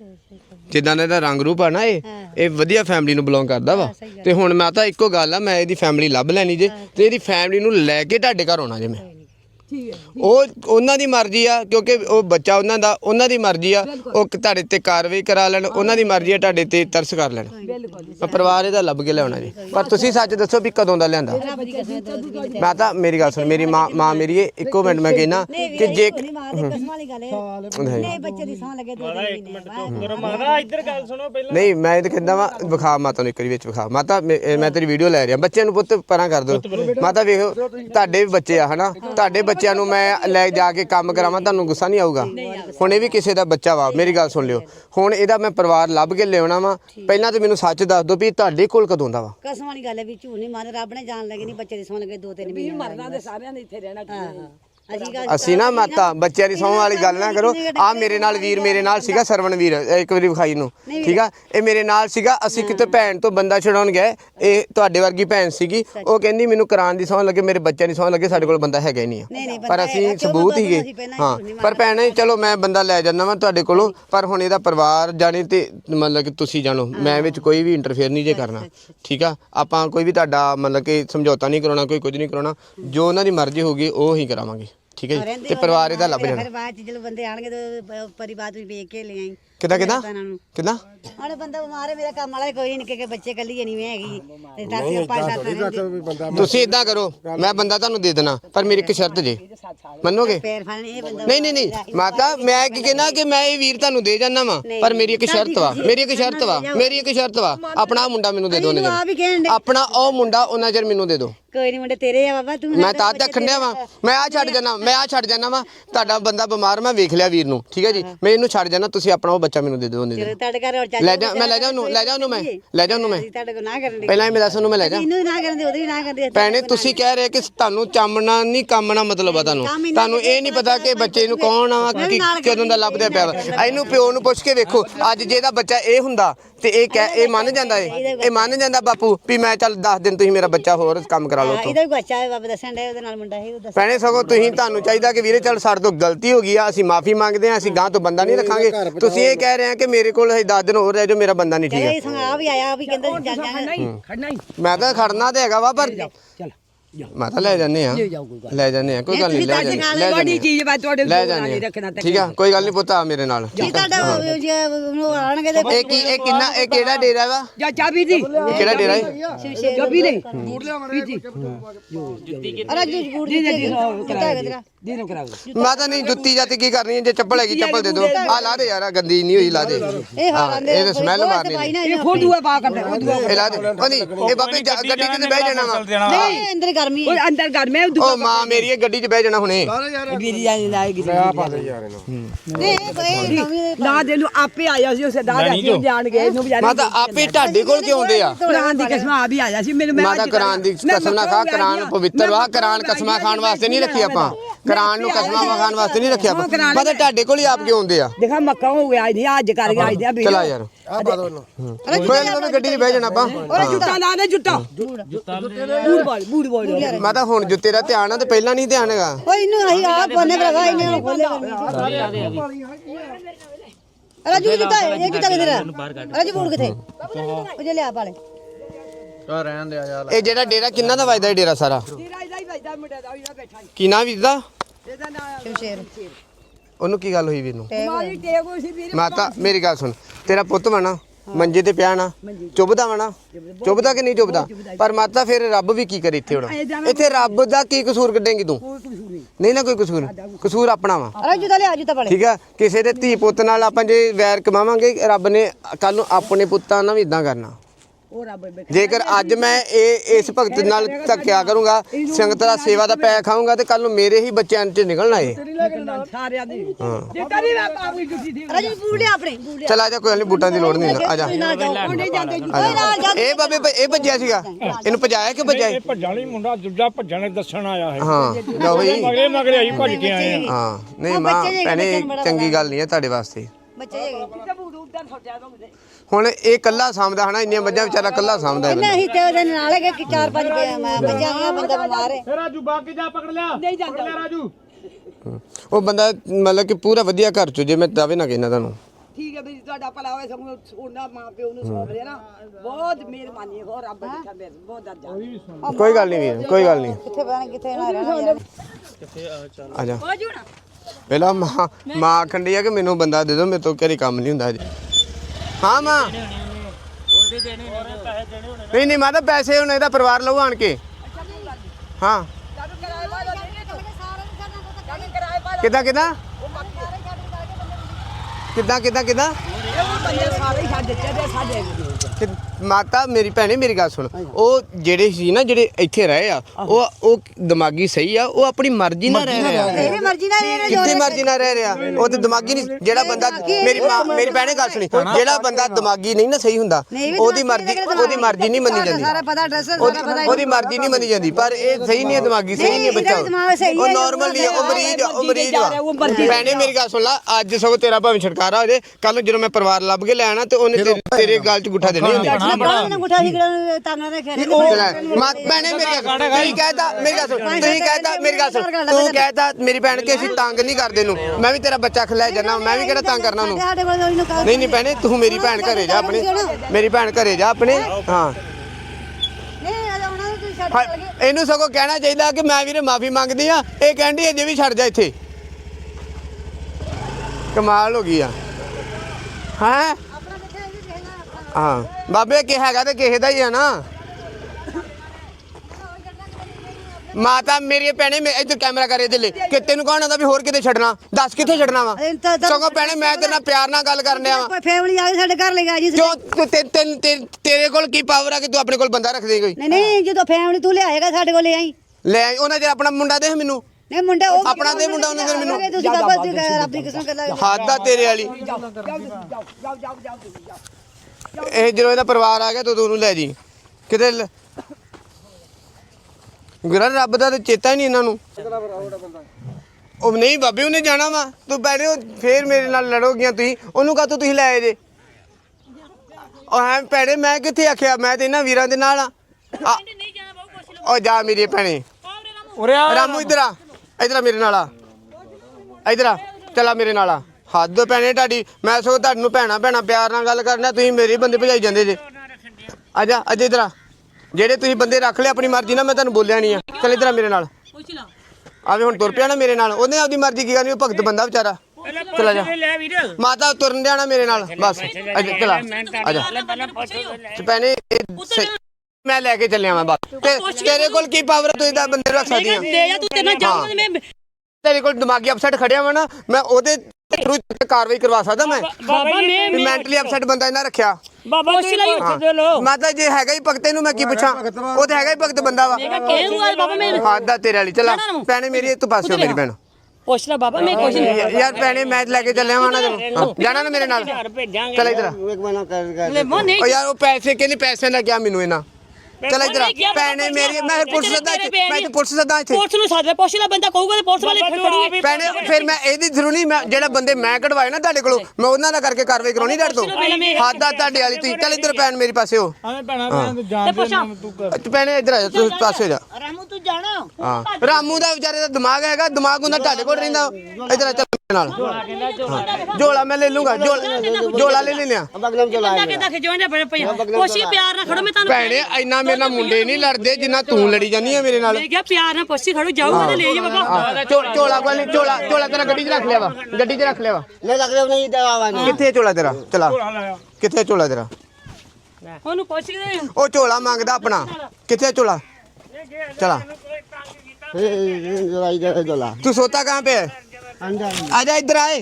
ਜਿੱਦਾਂ ਦਾ ਇਹਦਾ ਰੰਗ ਰੂਪ ਆ ਨਾ ਇਹ ਇਹ ਵਧੀਆ ਫੈਮਿਲੀ ਨੂੰ ਬਿਲੋਂਗ ਕਰਦਾ ਵਾ। ਤੇ ਹੁਣ ਮੈਂ ਤਾਂ ਇੱਕੋ ਗੱਲ ਆ ਮੈਂ ਇਹਦੀ ਫੈਮਿਲੀ ਲੱਭ ਲੈਣੀ ਜੇ ਤੇ ਇਹਦੀ ਫੈਮਿਲੀ ਨੂੰ ਲੈ ਕੇ ਤੁਹਾਡੇ ਘਰ ਆਉਣਾ ਜੇ ਮੈਂ। ਉਹ ਉਹਨਾਂ ਦੀ ਮਰਜ਼ੀ ਆ ਕਿਉਂਕਿ ਉਹ ਬੱਚਾ ਉਹਨਾਂ ਦਾ ਉਹਨਾਂ ਦੀ ਮਰਜ਼ੀ ਆ ਉਹ ਤੁਹਾਡੇ ਤੇ ਕਾਰਵਾਈ ਕਰਾ ਲੈਣ ਉਹਨਾਂ ਦੀ ਮਰਜ਼ੀ ਆ ਤੁਹਾਡੇ ਤੇ ਤਰਸ ਕਰ ਲੈਣ। ਮੈਂ ਪਰਿਵਾਰ ਇਹਦਾ ਲੱਭ ਕੇ ਲਿਆਉਣਾ ਜੀ। ਪਰ ਤੁਸੀਂ ਸੱਚ ਦੱਸੋ ਵੀ ਕਦੋਂ ਦਾ ਲਿਆਂਦਾ? ਮੈਂ ਤਾਂ ਮੇਰੀ ਗੱਲ ਸੁਣ ਮੇਰੀ ਮਾਂ ਮਾਂ ਮੇਰੀ ਇਹ ਇੱਕੋ ਮਿੰਟ ਮੈਂ ਕਹਿਣਾ ਕਿ ਜੇ ਨਹੀਂ ਬੱਚੇ ਦੀ ਲੱਗੇ ਦੋ ਮੈਂ ਇਹ ਤਾਂ ਕਹਿੰਦਾ ਵਾ ਵਿਖਾ ਮਾਤਾ ਨੂੰ ਇੱਕ ਵਾਰੀ ਵਿੱਚ ਵਿਖਾ। ਮਾਤਾ ਮੈਂ ਤੇਰੀ ਵੀਡੀਓ ਲੈ ਰਿਹਾ ਬੱਚਿਆਂ ਨੂੰ ਪੁੱਤ ਪਰਾਂ ਕਰ ਦੋ। ਮਾਤਾ ਵੇਖੋ ਤੁਹਾਡੇ ਵੀ ਬੱਚੇ ਆ ਹਨਾ? ਤੁਹਾਡੇ ਬੱਚਿਆਂ ਨੂੰ ਮੈਂ ਲੈ ਜਾ ਕੇ ਕੰਮ ਕਰਾਵਾਂ ਤੁਹਾਨੂੰ ਗੁੱਸਾ ਨਹੀਂ ਆਊਗਾ? ਹੁਣ ਇਹ ਵੀ ਕਿਸੇ ਦਾ ਬੱਚਾ ਵਾ ਮੇਰੀ ਗੱਲ ਸੁਣ ਲਿਓ। ਹੁਣ ਇਹਦਾ ਮੈਂ ਪਰਿਵਾਰ ਲੱਭ ਕੇ ਲਿਆਉਣਾ ਵਾ। ਪਹਿਲਾਂ ਤੇ ਮੈਨੂੰ ਸੱਚ ਦੱਸ ਦਿਓ ਵੀ ਤੁਹਾਡੇ ਕੋਲ ਕਦੋਂ ਦਾ ਵਾ? ਕਸਮ ਵਾਲੀ ਗੱਲ ਹੈ ਵੀ ਝੂਠ ਨਹੀਂ ਮਾਰ ਰੱਬ ਨੇ ਜਾਣ ਲੱਗੇ ਨਹੀਂ ਬੱਚੇ ਦੀ ਸੌਂ ਲੱਗੇ ਦੋ ਤਿੰਨ ਮਹੀਨੇ ਮਰਨਾ ਦੇ ਸਾਰਿਆਂ ਨੇ ਇੱਥੇ ਰਹਿਣਾ ਅਸੀਂ ਨਾ ਮਾਤਾ ਬੱਚਿਆਂ ਦੀ ਸੌਂ ਵਾਲੀ ਗੱਲ ਨਾ ਕਰੋ। ਆ ਮੇਰੇ ਨਾਲ ਵੀਰ ਮੇਰੇ ਨਾਲ ਸੀਗਾ ਸਰਵਣ ਵੀਰ ਇੱਕ ਵਾਰੀ ਵਿਖਾਈ ਨੂੰ। ਠੀਕ ਆ? ਇਹ ਮੇਰੇ ਨਾਲ ਸੀਗਾ ਅਸੀਂ ਕਿਤੇ ਭੈਣ ਤੋਂ ਬੰਦਾ ਛਡਾਉਣ ਗਏ। ਇਹ ਤੁਹਾਡੇ ਵਰਗੀ ਭੈਣ ਸੀਗੀ। ਉਹ ਕਹਿੰਦੀ ਮੈਨੂੰ ਕਰਾਨ ਦੀ ਸੌਂ ਲੱਗੇ ਮੇਰੇ ਬੱਚਿਆਂ ਦੀ ਸੌਂ ਲੱਗੇ ਸਾਡੇ ਕੋਲ ਬੰਦਾ ਹੈਗਾ ਹੀ ਨਹੀਂ ਪਰ ਅਸੀਂ ਹੈਗਾ, ਸਬੂਤ ਹੀਗੇ ਹੀ ਹਾਂ ਪਰ ਭੈਣ ਚਲੋ ਮੈਂ ਬੰਦਾ ਲੈ ਜਾਂਦਾ ਵਾਂ ਤੁਹਾਡੇ ਕੋਲੋਂ। ਪਰ ਹੁਣ ਇਹਦਾ ਪਰਿਵਾਰ ਜਾਣੇ ਤੇ ਮਤਲਬ ਕਿ ਤੁਸੀਂ ਜਾਣੋ ਮੈਂ ਵਿੱਚ ਕੋਈ ਵੀ ਇੰਟਰਫੇਅਰ ਨਹੀਂ ਜੇ ਕਰਨਾ। ਠੀਕ ਆ? ਆਪਾਂ ਕੋਈ ਵੀ ਤੁਹਾਡਾ ਮਤਲਬ ਕਿ ਸਮਝੌਤਾ ਨਹੀਂ ਕਰਾਉਣਾ ਕੋਈ ਕੁਝ ਨਹੀਂ ਕਰਾਉਣਾ। ਜੋ ਉਹਨਾਂ ਦੀ ਮਰਜ਼ੀ ਹੋਊਗੀ ਉਹ ਹੀ ਕਰਾਵਾਂਗੇ। ਠੀਕ ਹੈ ਜੀ? ਤੇ ਪਰਿਵਾਰ ਇਹਦਾ ਲੱਭ ਜਾਣਾ। ਫਿਰ ਬਾਅਦ ਚ ਜਦੋਂ ਬੰਦੇ ਆਣਗੇ ਤਾਂ ਪ- ਪਰਿਵਾਰ ਵੀ ਵੇਖ ਕੇ ਲੈ ਆਈ। ਕਿੱਦਾਂ ਕਿੱਦਾਂ? ਇਹਨਾਂ ਨੂੰ ਕਿੱਦਾਂ? ਹੁਣ ਬੰਦਾ ਬਿਮਾਰ ਹੈ ਮੇਰਾ ਕੰਮ ਵਾਲਾ ਕੋਈ ਨਹੀਂ ਕਿ ਬੱਚੇ ਕੱਲੀ ਨਹੀਂ ਮੈਂ ਹੈਗੀ ਤੇ ਤਾਂ ਕਿ ਪੰਜ ਸੱਤ ਤੁਸੀਂ ਇਦਾਂ ਕਰੋ ਮੈਂ ਬੰਦਾ ਤੁਹਾਨੂੰ ਦੇ ਦੇਣਾ ਪਰ ਮੇਰੀ ਇੱਕ ਸ਼ਰਤ ਜੇ। ਮੰਨੋਗੇ? ਪੈਰ ਫੜਨੇ ਇਹ ਬੰਦਾ ਨਹੀਂ ਨਹੀਂ ਨਹੀਂ ਮਾਤਾ ਮੈਂ ਕੀ ਕਹਿਣਾ ਕਿ ਮੈਂ ਇਹ ਵੀਰ ਤੁਹਾਨੂੰ ਦੇ ਜਾਣਾ ਵਾ ਪਰ ਮੇਰੀ ਇੱਕ ਸ਼ਰਤ ਵਾ ਮੇਰੀ ਇੱਕ ਸ਼ਰਤ ਵਾ ਮੇਰੀ ਇੱਕ ਸ਼ਰਤ ਵਾ ਆਪਣਾ ਆਹ ਮੁੰਡਾ ਮੈਨੂੰ ਦੇ ਦਿਓ ਉਹਨਾਂ ਕਹਿਣ ਦੇ। ਆਪਣਾ ਉਹ ਮੁੰਡਾ ਉਹਨਾਂ ਚਿਰ ਮੈਨੂੰ ਦੇ ਦਿਓ। ਕੋਈ ਨਹੀਂ ਮੁੰਡੇ ਤੇਰੇ ਆ ਬਾਬਾ ਤੂੰ ਮੈਂ ਤਾਂ ਤੱਕ ਖੰਡਿਆ ਵਾ ਮੈਂ ਆ ਛੱਡ ਜਾਣਾ ਮੈਂ ਆ ਛੱਡ ਜਾਣਾ ਵਾ ਤੁਹਾਡਾ ਬੰਦਾ ਬਿਮਾਰ ਮੈਂ ਵੇਖ ਲਿਆ ਵੀਰ ਨੂੰ ਠੀਕ ਹੈ ਜੀ? ਮੈਂ ਇਹਨੂੰ ਛੱਡ ਜਾਣਾ ਤੁਸੀਂ ਆਪਣਾ ਉਹ ਬੱਚਾ ਮੈਨੂੰ ਦੇ ਦਿਓ ਉਹਨੇ ਚਲੋ ਤੁਹਾਡੇ ਘਰ ਹੋਰ ਚਾਚਾ ਲੈ ਜਾ ਮੈਂ ਲੈ ਜਾ ਉਹਨੂੰ ਲੈ ਜਾ ਉਹਨੂੰ ਮੈਂ ਲੈ ਜਾ ਉਹਨੂੰ ਮੈਂ। ਤੁਹਾਡੇ ਕੋ ਨਾ ਕਰਨ ਦੇ ਪਹਿਲਾਂ ਹੀ ਮੈਂ ਦੱਸ ਉਹਨੂੰ ਮੈਂ ਲੈ ਜਾ। ਇਹਨੂੰ ਨਾ ਕਰਨ ਦੇ ਉਹਦੇ ਨਾ ਕਰਦੇ ਭੈਣੇ ਤੁਸੀਂ ਕਹਿ ਰਹੇ ਕਿ ਤੁਹਾਨੂੰ ਚਾਮਣਾ ਨਹੀਂ ਕਾਮਣਾ ਮਤਲਬ ਆ ਤੁਹਾਨੂੰ। ਤੁਹਾਨੂੰ ਇਹ ਨਹੀਂ ਪਤਾ ਕਿ ਬੱਚੇ ਨੂੰ ਕੌਣ ਆ ਕਿ ਕਦੋਂ ਦਾ ਲੱਭਦੇ ਪਿਆ ਇਹਨੂੰ ਪਿਓ ਨੂੰ ਪੁੱਛ ਕੇ ਵੇਖੋ ਅੱਜ ਜੇ ਇਹਦਾ ਬੱਚਾ ਇਹ ਹੁੰਦਾ ਤੇ ਇਹ ਕਹਿ ਇਹ ਮੰਨ ਜਾਂਦਾ ਏ। ਇਹ ਮੰਨ ਜਾਂਦਾ ਬਾਪੂ ਵੀ ਮੈਂ ਚੱਲ 10 ਦਿਨ ਤੁਸੀਂ ਮੇਰਾ ਬੱਚਾ ਹੋਰ ਕੰਮ ਕਰਾ ਲਓ ਤੋਂ ਇਹਦਾ ਵੀ ਬੱਚਾ ਹੈ ਬਾਬਾ ਦੱਸਣ ਦੇ ਉਹਦੇ ਨਾਲ ਮੁੰਡਾ ਹੈ ਉਹ ਦੱਸ ਭੈਣੇ ਸਗੋਂ ਤੁਸੀਂ ਤੁਹਾਨੂੰ ਚਾਹੀਦਾ ਕਿ ਵੀਰੇ ਚੱਲ ਸਾਡੇ ਤੋਂ ਗਲਤੀ ਹੋ ਗਈ ਆ ਅਸੀਂ ਮਾਫੀ ਮੰਗਦੇ ਆ ਅਸੀਂ ਗਾਂ ਤੋਂ ਬੰਦਾ ਨਹੀਂ ਰੱਖਾਂਗੇ। ਤੁਸੀਂ ਇਹ ਕਹਿ ਰਹੇ ਆ ਕਿ ਮੇਰੇ ਕੋਲ ਹਜੇ 10 ਦਿਨ ਹੋਰ ਰਹਿ ਜਾਓ ਮੇਰਾ ਬੰਦਾ ਨਹੀਂ ਠੀਕ ਹੈ। ਇਹ ਸੰਗਾ ਵੀ ਆਇਆ ਵੀ ਕਹਿੰਦਾ ਜਾ ਜਾ ਖੜਨਾ ਹੀ ਮੈਂ ਤਾਂ ਖੜਨਾ ਤੇ ਹੈਗਾ ਵਾ ਪਰ ਚੱਲ। ਮੈਂ ਤਾਂ ਲੈ ਜਾਂਦੇ ਆ ਜਾਓ ਕੋਈ ਗੱਲ ਲੈ ਜਾਂਦੇ ਆ ਕੋਈ ਗੱਲ ਨਹੀਂ ਲੈ ਜਾਂਦੇ ਲੈ ਜਾਂਦੇ ਚੀਜ਼ ਬਾਤ ਤੁਹਾਡੇ ਲੈ ਕੋਲ ਜਾਂਦੇ। ਰੱਖਣਾ ਤੇ ਠੀਕ ਆ ਕੋਈ ਗੱਲ ਨਹੀਂ ਪੁੱਤ ਆ ਮੇਰੇ ਨਾਲ। ਕੀ ਤੁਹਾਡਾ ਜੇ ਉਹ ਆਣਗੇ ਤੇ ਇਹ ਕੀ ਇਹ ਕਿੰਨਾ ਇਹ ਕਿਹੜਾ ਡੇਰਾ ਵਾ? ਜਾ ਚਾਬੀ ਦੀ। ਕਿਹੜਾ ਡੇਰਾ ਹੈ ਚਾਬੀ ਲੈ ਅਰੇ ਜੀ ਬੂਟ ਦੀ। ਦੀ। ਤੇਰਾ ਦੀ ਨੂੰ ਕਰਾਓ ਮੈਂ ਤਾਂ ਨਹੀਂ ਜੁੱਤੀ ਜਾਤੀ ਕੀ ਕਰਨੀ ਹੈ? ਜੇ ਚੱਪਲ ਹੈਗੀ ਚੱਪਲ ਦੇ ਦਿਓ। ਆ ਲਾ ਦੇ ਯਾਰ ਗੰਦੀ ਨਹੀਂ ਹੋਈ ਲਾ ਦੇ। ਇਹ ਹਾਂ, ਹਾਲਾਂ ਦੇ ਇਹ ਤਾਂ ਸਮੈਲ ਮਾਰਨੀ। ਇਹ ਖੋਦੂਆ ਪਾ ਕਰ ਖੋਦੂਆ ਇਹ ਲਾ ਦੇ। ਉਹ ਨਹੀਂ ਇਹ ਬਾਬੇ ਜਾ- ਗੱਡੀ 'ਚ ਤੇ ਬਹਿ ਜਾਣਾ ਵਾ? ਨਹੀਂ ਅੰਦਰ ਗਰਮੀ ਉਹ ਅੰਦਰ ਘਰ ਮੈਂ ਉਹ ਮਾਂ ਮੇਰੀ ਇਹ ਗੱਡੀ 'ਚ ਬਹਿ ਜਾਣਾ ਹੁਣੇ। ਵੀਰੀ ਜਾਨੀ ਲਾਏਗੀ ਨਹੀਂ ਇਹ ਨਵੀਂ ਦੇ ਨਾ ਦੇ ਨੂੰ ਆਪੇ ਆਇਆ ਸੀ ਉਸੇ ਦਾਦਾ ਕਿਉਂ ਜਾਣ ਗਏ ਇਹਨੂੰ ਵਿਚਾਰੇ ਮੈਂ ਤਾਂ ਆਪੇ ਢਾਡੇ ਕੋਲ ਕਿਉਂ ਆਉਂਦੇ ਆ? ਕੁਰਾਨ ਦੀ ਕਸਮ ਆ ਵੀ ਆਇਆ ਸੀ ਮੈਨੂੰ ਮੈਂ ਮਾਤਾ ਕੁਰਾਨ ਦੀ ਕਸਮ ਨਾ ਖਾ ਕੁਰਾਨ ਪਵਿੱਤਰ ਵਾ ਕੁਰਾਨ ਕਸਮਾਂ ਖਾਣ ਵਾਸਤੇ ਨਹੀਂ ਰੱਖੀ ਆਪਾਂ। ਕੁਰਾਨ ਨੂੰ ਕਸਮਾਂ ਖਾਣ ਵਾਸਤੇ ਨਹੀਂ ਰੱਖਿਆ ਆਪਾਂ। ਮੈਂ ਤਾਂ ਢਾਡੇ ਕੋਲ ਹੀ ਆਪ ਕਿਉਂ ਆਉਂਦੇ ਆ? ਦੇਖਾ ਮੱਕਾ ਹੋ ਗਿਆ ਨਹੀਂ ਅੱਜ ਕਰ ਗਿਆ ਅੱਜ ਵੀ ਚਲਾ ਯਾਰ। ਆ ਪਾ ਦੋ ਕੋਈ ਨਹੀਂ ਗੱਡੀ 'ਚ ਬਹਿ ਜਾਣਾ ਆਪਾਂ। ਉਹ ਜੁੱਤਾ ਲਾ ਦੇ ਜੁੱਤਾ। ਬੂੜ ਬੋਲ ਬੂੜ ਬੋਲ ਮੈਂ ਤਾਂ ਹੁਣ ਜੋ ਤੇਰਾ ਧਿਆਨ ਆ ਤੇ ਪਹਿਲਾਂ ਨਹੀਂ ਧਿਆਨ ਹੈਗਾ। ਓਏ ਇਹਨੂੰ ਅਸੀਂ ਆਪ ਕੋਨੇ ਭਰਾ ਇਹਨੇ ਖੋਲੇ ਰਾਜੂ ਕਿੱਥੇ ਹੈ? ਇਹ ਕਿੱਥੇ ਤੇਰਾ ਰਾਜੂ ਬੂਟ ਕਿੱਥੇ? ਉਹ ਜੇ ਲਿਆ ਪਾਲੇ। ਇਹ ਜਿਹੜਾ ਡੇਰਾ ਕਿੰਨਾ ਦਾ ਵਜਦਾ ਇਹ ਡੇਰਾ ਸਾਰਾ? ਦਾ ਕੀ ਨਾਂ ਵੀਰ ਦਾ ਸ਼ਮਸ਼ੇਰ। ਉਹਨੂੰ ਕੀ ਗੱਲ ਹੋਈ ਵੀਰ ਨੂੰ? ਮਾਤਾ ਮੇਰੀ ਗੱਲ ਸੁਣ। ਤੇਰਾ ਪੁੱਤ ਵਾ ਨਾ ਮੰਜੇ ਤੇ ਪਿਆ ਨਾ ਚੁੱਭਦਾ ਵਾ ਨਾ? ਚੁੱਭਦਾ ਕਿ ਨਹੀਂ ਚੁੱਭਦਾ ਪਰ ਮਾਤਾ ਫਿਰ ਰੱਬ ਵੀ ਕੀ ਕਰੇ ਇੱਥੇ ਹੁਣ? ਇੱਥੇ ਰੱਬ ਦਾ ਕੀ ਕਸੂਰ ਕੱਢੇਂਗੀ ਤੂੰ? ਨਹੀਂ। ਨਾ ਕੋਈ ਕਸੂਰ। ਕਸੂਰ ਆਪਣਾ ਵਾ। ਰਾਜੂ ਤਾਂ ਲਿਆ ਜੂ ਤਾਂ ਠੀਕ ਆ? ਕਿਸੇ ਦੇ ਧੀ ਪੁੱਤ ਨਾਲ ਆਪਾਂ ਜੇ ਵੈਰ ਕਮਾਵਾਂਗੇ ਰੱਬ ਨੇ ਕੱਲ ਨੂੰ ਆਪਣੇ ਪੁੱਤਾਂ ਨਾਲ ਵੀ ਇਦਾਂ ਕਰਨਾ। ਉਹ ਰੱਬ ਬੈਠਾ ਜੇਕਰ ਅੱਜ ਮੈਂ ਇਹ ਇਸ ਭਗਤ ਨਾਲ ਧੱਕਿਆ ਕਰੂੰਗਾ ਸੰਗਤ ਦਾ ਸੇਵਾ ਦਾ ਪੈ ਖਾਊਂਗਾ ਤੇ ਕੱਲ ਨੂੰ ਮੇਰੇ ਹੀ ਬੱਚਿਆਂ 'ਚ ਨਿਕਲਣਾ ਏ ਸਾਰਿਆਂ ਦੀ। ਜੇ ਨਾ ਜੁੱਤੀ ਦੀ ਆਪਣੇ। ਚਲ ਆ ਕੋਈ ਨਹੀਂ ਬੂਟਾਂ ਦੀ ਲੋੜ ਨਹੀਂ ਆ ਜਾ। ਇਹ ਬਾਬੇ ਇਹ ਭੱਜਿਆ ਸੀਗਾ। ਇਹਨੂੰ ਭਜਾਇਆ ਕਿ ਭਜਾਇਆ? ਇਹ ਭੱਜਣ ਲਈ ਮੁੰਡਾ ਦੂਜਾ ਭੱਜਣ ਲਈ ਦੱਸਣ ਆਇਆ ਹੈ। ਹਾਂ ਲਓ ਬਈ। ਮਗਰੇ ਮਗਰੇ ਅਸੀਂ ਭੱਜ ਕੇ ਆਏ ਆ। ਹਾਂ ਨਹੀਂ ਮਾਂ ਭੈਣੇ ਚੰਗੀ ਗੱਲ ਨਹੀਂ ਹੈ ਤੁਹਾਡੇ ਵਾਸਤੇ। ਬੱਚੇ ਹੈਗੇ ਦੋ ਹੁਣ ਇਹ ਕੱਲਾ ਸਾਂਭਦਾ ਹਨਾ ਇੰਨੀਆਂ ਮੱਝਾਂ ਵਿਚਾਰਾ ਕੱਲਾ ਸਾਂਭਦਾ ਇਹਨਾਂ ਹੀ ਤੇ ਉਹਦੇ ਨਾਲ ਹੈਗੇ ਕਿ ਚਾਰ ਪੰਜ ਬੱਚਿਆਂ ਆਇਆ ਬੰਦਾ ਬਿਮਾਰ ਹੈ। ਰਾਜੂ ਬਾਕੀ ਜਾ ਪਕੜ ਲਿਆ? ਨਹੀਂ ਜਾਂਦਾ। ਰਾਜੂ? ਉਹ ਬੰਦਾ ਮਤਲਬ ਕਿ ਪੂਰਾ ਵਧੀਆ ਘਰ ਚੋਂ ਜੇ ਮੈਂ ਦਾਵੇ ਨਾ ਕਹਿਣਾ ਤੁਹਾਨੂੰ। ਠੀਕ ਹੈ ਵੀ ਤੁਹਾਡਾ ਭਲਾ ਹੋਵੇ ਸਭ ਨੂੰ ਉਹਨਾਂ ਮਾਂ ਪਿਓ ਨੂੰ ਸੌਂਪ ਲਿਆ ਨਾ। ਬਹੁਤ ਮਿਹਰਬਾਨੀ ਹੋ ਰੱਬ ਬੈਠਾ ਮੇਰੇ ਬਹੁਤ ਦਰਜਾ। ਕੋਈ ਗੱਲ ਨਹੀਂ ਵੀਰ ਕੋਈ ਗੱਲ ਨਹੀਂ। ਕਿੱਥੇ ਪਤਾ ਨਹੀਂ ਕਿੱਥੇ ਨਾ। ਰਹਿਣਾ ਯਾਰ ਆ ਜਾ। ਪਹਿਲਾਂ ਮਾਂ ਮਾਂ ਆਖਣ ਆ ਕਿ ਮੈਨੂੰ ਬੰਦਾ ਦੇ ਦਿਓ ਮੇਰੇ ਤੋਂ ਘਰੇ ਕੰਮ ਨਹੀਂ ਹੁੰਦਾ ਜੀ ਹਾਂ ਮਾਂ। ਨਹੀਂ ਨਹੀਂ ਮਾਂ ਤਾਂ ਪੈਸੇ ਹੁਣ ਇਹਦਾ ਪਰਿਵਾਰ ਲਊ ਆਣ ਕੇ। ਹਾਂ। ਕਿੱਦਾਂ ਕਿੱਦਾਂ? ਕਿੱਦਾਂ ਕਿੱਦਾਂ ਕਿੱਦਾਂ? ਬੰਦੇ ਸਾਰੇ ਹੀ ਸਾਡੇ ਚੱਲੇ ਸਾਡੇ ਮਾਤਾ ਮੇਰੀ ਭੈਣੇ ਮੇਰੀ ਗੱਲ ਸੁਣ। ਉਹ ਜਿਹੜੇ ਸੀ ਨਾ ਜਿਹੜੇ ਇੱਥੇ ਰਹੇ ਆ ਉਹ ਉਹ ਦਿਮਾਗੀ ਸਹੀ ਆ ਉਹ ਆਪਣੀ ਮਰਜ਼ੀ ਨਾਲ ਰਹਿ ਰਿਹਾ। ਤੇਰੀ ਮਰਜ਼ੀ ਨਾਲ ਇਹ ਕਿੱਥੇ ਮਰਜ਼ੀ ਨਾਲ ਰਹਿ ਰਿਹਾ? ਉਹ ਤੇ ਦਿਮਾਗੀ ਨਹੀਂ ਜਿਹੜਾ ਬੰਦਾ ਮੇਰੀ ਮਾਂ ਮੇਰੀ ਭੈਣੇ ਗੱਲ ਸੁਣੀ। ਜਿਹੜਾ ਬੰਦਾ ਦਿਮਾਗੀ ਨਹੀਂ ਨਾ ਸਹੀ ਹੁੰਦਾ ਉਹਦੀ ਮਰਜ਼ੀ ਉਹਦੀ ਮਰਜ਼ੀ ਨਹੀਂ ਮੰਨੀ ਜਾਂਦੀ। ਸਾਰਾ ਪਤਾ ਐਡਰੈਸ ਸਾਰਾ ਉਹਦੀ ਪਤਾ ਉਹਦੀ ਮਰਜ਼ੀ ਨਹੀਂ ਮੰਨੀ ਜਾਂਦੀ ਪਰ ਇਹ ਸਹੀ ਨਹੀਂ ਹੈ ਦਿਮਾਗੀ ਸਹੀ ਨਹੀਂ ਇਹਦਾ ਬੱਚਾ ਉਹ ਨਾਰਮਲ ਨਹੀਂ ਹੈ ਉਹ ਮਰੀਜ਼ ਆ, ਉਹ ਮਰੀਜ਼ ਭੈਣੇ ਮੇਰੀ ਗੱਲ ਸੁਣ ਲਾ ਅੱਜ ਸਗੋਂ ਤੇਰਾ ਭਾਵੇਂ ਛਟਕਾਰਾ ਹੋ ਜੇ ਕੱਲ ਨੂੰ ਜਦੋਂ ਮੈਂ ਪਰਿਵਾਰ ਲੱਭ ਕੇ ਲੈ ਆਣਾ ਤੇ ਉਹਨੇ ਤੇਰੇ- ਗੱਲ 'ਚ ਗੁੱਠਾ ਦੇਣੀ ਹੁੰਦੀ ਬੜਾ ਮੈਨੂੰ ਗੁੱਠਾ ਸੀ ਕਿਹੜਾ ਤੰਗ ਨਾ ਖੇਰੇ ਮਾਂ ਭੈਣੇ ਮੇਰੀ ਗੱਲ ਸੁਣ। ਤੁਸੀਂ ਕਹਿਤਾ ਮੇਰੀ ਗੱਲ ਸੁਣ। ਤੁਸੀਂ ਕਹਿਤਾ ਮੇਰੀ ਗੱਲ ਸੁਣ। ਤੂੰ ਕਹਿਤਾ ਮੇਰੀ ਭੈਣ ਕੇ ਅਸੀਂ ਤੰਗ ਨਹੀਂ ਕਰਦੇ ਨੂੰ। ਮੈਂ ਵੀ ਤੇਰਾ ਬੱਚਾ ਖਿਲਾ ਜਾਣਾ ਮੈਂ ਵੀ ਕਿਹੜਾ ਤੰਗ ਕਰਨਾ ਉਹਨੂੰ? ਸਾਡੇ ਕੋਲ ਉਹਨੂੰ ਕਹੋ ਨਹੀਂ ਨਹੀਂ ਭੈਣੇ ਤੂੰ ਮੇਰੀ ਭੈਣ ਘਰੇ ਜਾ ਆਪਣੇ। ਮੇਰੀ ਭੈਣ ਘਰੇ ਜਾ ਆਪਣੇ ਹਾਂ। ਇਹਨੂੰ ਸਗੋਂ ਕਹਿਣਾ ਚਾਹੀਦਾ ਕਿ ਮੈਂ ਵੀਰੇ ਮਾਫੀ ਮੰਗਦੀ ਆ ਇਹ ਕਹਿੰਦੀ ਅਜੇ ਵੀ ਛੱਡ ਜਾ ਇੱਥੇ। ਕਮਾਲ ਹੋ ਗਈ ਆ। ਹਾਂ? ਹਾਂ। ਬਾਬੇ ਕਿ ਹੈਗਾ ਤੇ ਕਿਸੇ ਦਾ ਹੀ ਆ ਨਾ। ਮਾਤਾ ਮੇਰੀ ਭੈਣੇ ਮੈਂ ਇੱਧਰ ਕੈਮਰਾ ਕਰ ਇਹਦੇ ਲਈ। ਕਿ ਤੈਨੂੰ ਕੌਣ ਆਂਦਾ ਵੀ ਹੋਰ ਕਿਤੇ ਛੱਡਣਾ? ਦੱਸ ਕਿੱਥੇ ਛੱਡਣਾ ਵਾ? ਸਗੋਂ ਭੈਣੇ ਮੈਂ ਤੇਰੇ ਨਾਲ ਪਿਆਰ ਨਾਲ ਗੱਲ ਕਰਨ ਵਾ। ਕੋਈ ਫੈਮਿਲੀ ਆ ਕੇ ਸਾਡੇ ਘਰ ਲੈ ਗਿਆ ਜੀ ਕਿਉਂ? ਤੇਰੇ ਕੋਲ ਕੀ ਪਾਵਰ ਆ ਕਿ ਤੂੰ ਆਪਣੇ ਕੋਲ ਬੰਦਾ ਰੱਖ ਦੇ ਕੋਈ? ਨਹੀਂ ਨਹੀਂ ਜਦੋਂ ਫੈਮਿਲੀ ਤੂੰ ਲਿਆਏਗਾ ਸਾਡੇ ਕੋਲ ਲੈ ਆਈ। ਲੈ ਆਈ, ਉਹਨਾਂ ਜਿਹੜਾ ਆਪਣਾ ਮੁੰਡਾ ਦੇਖ ਮੈਨੂੰ। ਨਹੀਂ ਮੁੰਡਾ ਉਹ ਆਪਣਾ ਦੇ ਮੁੰਡਾ ਉਹਨੇ ਫਿਰ ਮੈਨੂੰ। ਤੁਸੀਂ ਰੱਬ ਦੀ ਕਿਸਮ ਕਰ ਹੱਦ ਆ ਤੇਰੇ ਵਾਲੀ। ਇਹ ਜਦੋਂ ਇਹਦਾ ਪਰਿਵਾਰ ਆ ਗਿਆ ਤੂੰ ਉਹਨੂੰ ਲੈ ਜੀ। ਕਿਤੇ ਗੁਰਾ ਰੱਬ ਦਾ ਤੇ ਚੇਤਾ ਹੀ ਨਹੀਂ ਇਹਨਾਂ ਨੂੰ। ਉਹ ਨਹੀਂ ਬਾਬੇ ਉਹਨੇ ਜਾਣਾ ਵਾ। ਤੂੰ ਬੈਠੇ ਫੇਰ ਮੇਰੇ ਨਾਲ ਲੜੋਗੀਆਂ ਤੁਸੀਂ। ਉਹਨੂੰ ਕਾ ਤੁਸੀਂ ਲੈ ਆਏ ਜੇ? ਉਹ ਹੈ ਭੈਣੇ ਮੈਂ ਕਿੱਥੇ ਆਖਿਆ? ਮੈਂ ਤੇ ਇਹਨਾਂ ਵੀਰਾਂ ਦੇ ਨਾਲ ਆ। ਉਹ ਜਾ ਮੇਰੇ ਭੈਣੇ। ਉਰੇ ਆ। ਰਾਮੂ ਇਧਰ ਆ। ਇਧਰ ਮੇਰੇ ਨਾਲ ਆ। ਇਧਰ ਆ। ਚਲਾ ਮੇਰੇ ਨਾਲ ਆ। ਹੱਦ ਭੈਣੇ ਤੁਹਾਡੀ। ਮੈਂ ਸਗੋਂ ਤੁਹਾਨੂੰ ਭੈਣਾ ਭੈਣਾ ਪਿਆਰ ਨਾਲ ਗੱਲ ਕਰਨਾ ਤੁਸੀਂ ਮੇਰੇ ਬੰਦੇ ਭਜਾਈ ਜਾਂਦੇ ਜੇ। ਆ ਜਾ ਅੱਜ ਇਧਰ ਆ। ਜਿਹੜੇ ਤੁਸੀਂ ਬੰਦੇ ਰੱਖ ਲਿਆ ਆਪਣੀ ਮਰਜ਼ੀ ਨਾਲ ਮੈਂ ਤੁਹਾਨੂੰ ਬੋਲਿਆ ਨਹੀਂ ਆ। ਚੱਲ ਇਧਰ ਆ ਮੇਰੇ ਨਾਲ। ਆਵੇ ਹੁਣ ਤੁਰ ਪਿਆ ਨਾ ਮੇਰੇ ਨਾਲ। ਉਹਨੇ ਆਪਦੀ ਮਰਜ਼ੀ ਕੀ ਕਰਨੀ ਉਹ ਭਗਤ ਬੰਦਾ ਵਿਚਾਰਾ। ਚਲਾ ਜਾ ਮਾਤਾ ਤੁਰਨ ਦਿਆ ਨਾ ਮੇਰੇ ਨਾਲ। ਬਸ। ਅੱਜ ਚਲਾ ਆ। ਜਾ ਤੇ ਭੈਣੇ ਮੈਂ ਲੈ ਕੇ ਚੱਲਿਆ ਮੈਂ ਬਸ। ਤੇਰੇ ਕੋਲ ਕੀ ਪਾਵਰ ਤੂੰ ਇਹਦਾ ਬੰਦੇ ਰੱਖ ਸਕਦੀ ਆ? ਦੇ ਜਾ ਤੂੰ ਤੇਰੇ ਨਾਲ ਜਾਊਂਗਾ ਤੇ ਮੈਂ ਤੇਰੇ ਕੋਲ ਦਿਮਾਗੀ ਅਪਸੈਟ ਖੜਿਆ ਵਾ ਨਾ ਮੈਂ ਉਹਦੇ ਥਰੂ ਕਾਰਵਾਈ ਕਰਵਾ ਸਕਦਾ ਮੈਂ। ਬਾਬਾ ਮੈਂ ਵੀ ਮੈਂਟਲੀ ਅਪਸੈਟ ਬੰਦਾ ਇਹਨਾਂ ਰੱਖਿਆ। ਬਾਬਾ ਪੁੱਛ ਲਈ ਪੁੱਛ ਦੇ ਲੋ ਮਾਤਾ ਜੇ ਹੈਗਾ ਹੀ ਭਗਤ ਇਹਨੂੰ ਮੈਂ ਕੀ ਪੁੱਛਾਂ? ਉਹ ਤੇ ਹੈਗਾ ਹੀ ਭਗਤ ਬੰਦਾ ਵਾ। ਕਹੂੰਗਾ ਬਾਬਾ ਮੈਂ ਹਾਦਾ ਤੇਰੇ ਵਾਲੀ ਚਲਾ ਭੈਣੇ ਮੇਰੀ ਤੂੰ ਪਾਸੇ ਹੋ ਮੇਰੀ ਭੈਣ। ਪੁੱਛ ਲੈ ਬਾਬਾ ਮੈਂ ਕੁਛ ਨਹੀਂ ਯਾਰ ਭੈਣੇ ਮੈਂ ਲੈ ਕੇ ਚੱਲਿਆ ਵਾਂ ਨਾ ਤੈਨੂੰ। ਜਾਣਾ ਨਾ ਮੇਰੇ ਨਾਲ। ਭੇਜਾਂਗੇ ਚਲ ਇਧਰ ਲੈ ਮੋ ਨਹੀਂ ਯਾਰ ਉਹ ਪੈਸੇ ਕਹਿੰਦੀ ਪੈਸੇ ਦਾ ਕਿਹਾ ਮੈਨੂੰ ਇਹਨਾਂ? ਚਲ ਇਧਰ ਉਹਨੇ ਭੈਣੇ ਮੇਰੀ ਮੈਂ ਫਿਰ ਪੁਲਿਸ ਸੱਦਾ ਇੱਥੇ। ਮੈਂ ਤੇ ਪੁਲਿਸ ਸੱਦਾ ਇੱਥੇ। ਪੁਲਿਸ ਨੂੰ ਲੈ ਪੁੱਛ ਲੈ ਬੰਦਾ ਕਹੂਗਾ ਤੇ ਪੁਲਿਸ ਵਾਲੇ ਖੜੀ ਭੈਣੇ ਫਿਰ ਮੈਂ ਇਹਦੀ ਜ਼ਰੂਰ ਨਹੀਂ ਮੈਂ ਜਿਹੜੇ ਬੰਦੇ ਮੈਂ ਕਢਵਾਏ ਨਾ ਤੁਹਾਡੇ ਕੋਲੋਂ ਮੈਂ ਉਹਨਾਂ ਦਾ ਕਰਕੇ ਕਾਰਵਾਈ ਕਰਾਉਣੀ ਤੁਹਾਡੇ ਤੋਂ। ਹਾਦਾ ਤੁਹਾਡੇ ਵਾਲੀ ਤੁਸੀਂ। ਚੱਲ ਇਧਰ ਭੈਣ ਮੇਰੀ ਪਾਸੇ ਹੋ। ਐਵੇਂ ਭੈਣਾ ਭੈਣਾ ਜਾਣ ਦੇ ਤੂੰ ਭੈਣੇ ਇਧਰ ਆ ਜਾ ਤੂੰ ਪਾਸੇ ਹੋ ਜਾ। ਰਾਮੂ ਤੂੰ ਜਾਣਾ। ਹਾਂ। ਰਾਮੂ ਦਾ ਵਿਚਾਰੇ ਦਾ ਦਿਮਾਗ ਹੈਗਾ ਦਿਮਾਗ ਹੁੰਦਾ ਤੁਹਾਡੇ ਕੋਲ ਰਹਿੰਦਾ। ਇਧਰ ਆ ਨਾਲ। ਝੋਲਾ ਮੈਂ ਲੈ ਲੂੰਗਾ ਝੋਲਾ ਲੈ ਲੈਨੇ ਆ ਬਗਲਮ ਝੋਲਾ ਬੰਦਾ ਕਿਦਾਂ ਖਿਜੋਂਦੇ ਬੜੇ ਪਿਆ ਕੋਸ਼ੀ ਪਿਆਰ ਨਾਲ ਖੜੋ ਮੈਂ ਤੁਹਾਨੂੰ ਭੈਣੇ ਇੰਨਾ ਮੇਰੇ ਨਾਲ ਮੁੰਡੇ ਨਹੀਂ ਲੜਦੇ ਜਿੰਨਾ ਤੂੰ ਲੜੀ ਜਾਨੀ ਆ ਮੇਰੇ ਨਾਲ। ਮੈਂ ਕਿਹਾ ਪਿਆਰ ਨਾਲ ਕੋਸ਼ੀ ਖੜੋ ਜਾਊਗਾ ਤੇ ਲੈ ਜਾ ਬਾਬਾ। ਝੋਲਾ ਕੋਈ ਨਹੀਂ ਝੋਲਾ ਝੋਲਾ ਤੇਰਾ ਗੱਡੀ 'ਚ ਰੱਖ ਲਿਆ ਵਾ। ਗੱਡੀ 'ਚ ਰੱਖ ਲਿਆ ਵਾ। ਨਹੀਂ ਰੱਖ ਲਿਆ ਨਹੀਂ ਦਵਾਵਾ ਨਹੀਂ ਕਿੱਥੇ ਝੋਲਾ ਤੇਰਾ? ਚਲਾ। ਕਿੱਥੇ ਝੋਲਾ ਤੇਰਾ? ਉਹਨੂੰ ਪੁੱਛ ਲੈ ਉਹ ਝੋਲਾ ਮੰਗਦਾ ਆਪਣਾ। ਕਿੱਥੇ ਝੋਲਾ ਚਲਾ। ਤੂੰ ਸੋਤਾ ਕਹਾਂ ਪਿਆ? अंदर आजा इधर आए